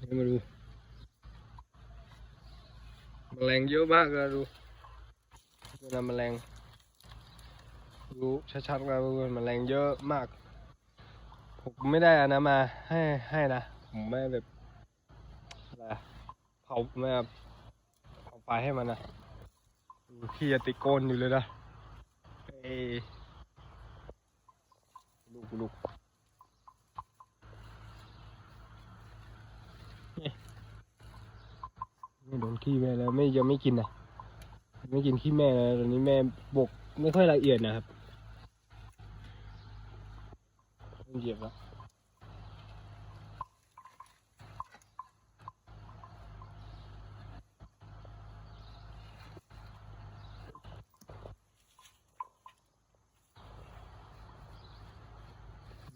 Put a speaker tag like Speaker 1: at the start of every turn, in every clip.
Speaker 1: นี่มาดูแมลงเยอะมากเลยดูเวลาแมลงดูชัดๆกันว่าแมลงเยอะมาก ผมไม่ได้อนะมาให้ให้นะผมไม่แบบอะไรอะเผาไม่เผาไฟให้มันนะดูขี้จะติดก้นอยู่เลยนะเอ้ลูกลูก ไม่โดนขี้แม่แล้วไม่ยังไม่กินนะไม่กินขี้แม่เลยตอนนี้แม่บกไม่ค่อยละเอียดนะครับเริ่มเหยียบแล้ว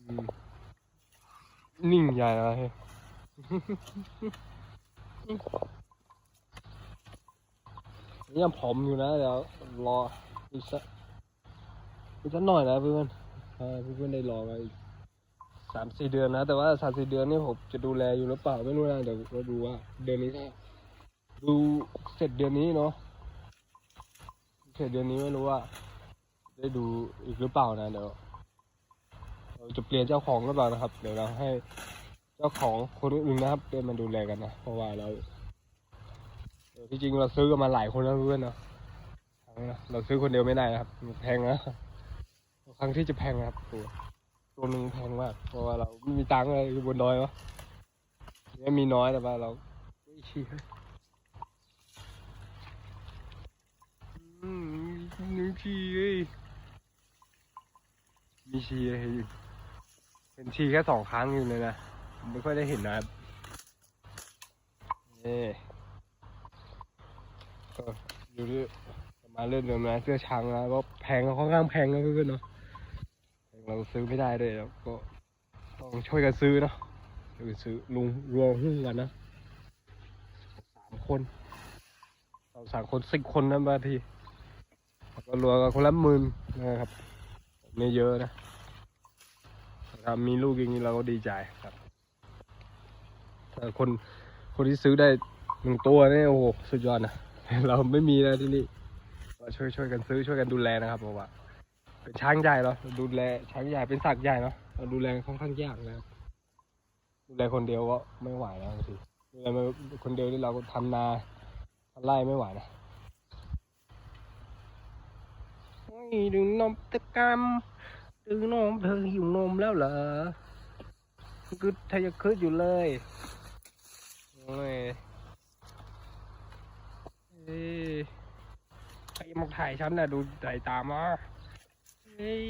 Speaker 1: อืมนิ่งใหญ่แล้ว เฮ้ยยังผอมอยู่นะเดี๋ยวรออีกสักอีกสักหน่อยนะเพื่อนเพื่อนได้รอมาอีกสามสี่เดือนนะ แต่ว่าสามสี่เดือนนี่ผมจะดูแลอยู่หรือเปล่าไม่รู้นะเดี๋ยวเราดูว่า เดือนนี้ถ้าดูเสร็จเดือนนี้เนาะเสร็จเดือนนี้ไม่รู้ว่า ได้ดูอีกหรือเปล่านะเดี๋ยวเราจะเปลี่ยนเจ้าของหรือเปล่านะครับ เดี๋ยวเราให้เจ้าของคนอื่นนะครับเดินมาดูแลกันนะเพราะว่าเรา ที่จริงเราซื้อกันมาหลายคนแล้วเพื่อนเนาะทั้งเราซื้อคนเดียวไม่ได้นะครับแพงนะครั้งที่จะแพงนะครับตัวตัวหนึ่งแพงมากเพราะว่าเราไม่มีตังค์อะไรอยู่บนดอยวะเนี่ยมีน้อยแต่ว่าเราเฮ้ยชี้นึกชีเอ้ยมีชีให้อยู่เห็นชีแค่สองครั้งอยู่เลยนะไม่ค่อยได้เห็นนะครับนี่ อยู่ที่มาเริ่มเดินมาเสื้อช้างนะก็แพงก็ค่อนข้างแพงนะเพื่อนเนาะเราซื้อไม่ได้ด้วยแล้วก็ต้องช่วยกันซื้อเนาะช่วยกันซื้อลุงรวมหุ้นกันนะสามคนเราสามคนสิบคนนะบางทีแล้วก็รวมกันคนละหมื่นนะครับไม่เยอะนะครับมีลูกอย่างนี้เราก็ดีใจครับแต่คนคนที่ซื้อได้หนึ่งตัวนี่โอ้โหสุดยอดนะ เราไม่มีนะที่นี่ก็ช่วยช่วยกันซื้อช่วยกันดูแลนะครับเพราะว่าเป็นช้างใหญ่เนาะดูแลช้างใหญ่เป็นสัตว์ใหญ่เนาะเราดูแลค่อนข้างยากนะครับดูแลคนเดียวก็ไม่ไหวนะบางทีดูแลคนเดียวที่เราก็ทำนาทำไร่ไม่ไหวนะดึงนมตะกรรมดื้อนมเธอหิวนมแล้วเหรอคือเธอยังคืดอยู่เลยโอ้ย เอ้ยใครมาถ่ายฉันน่ะดูสายตามาเฮ้ย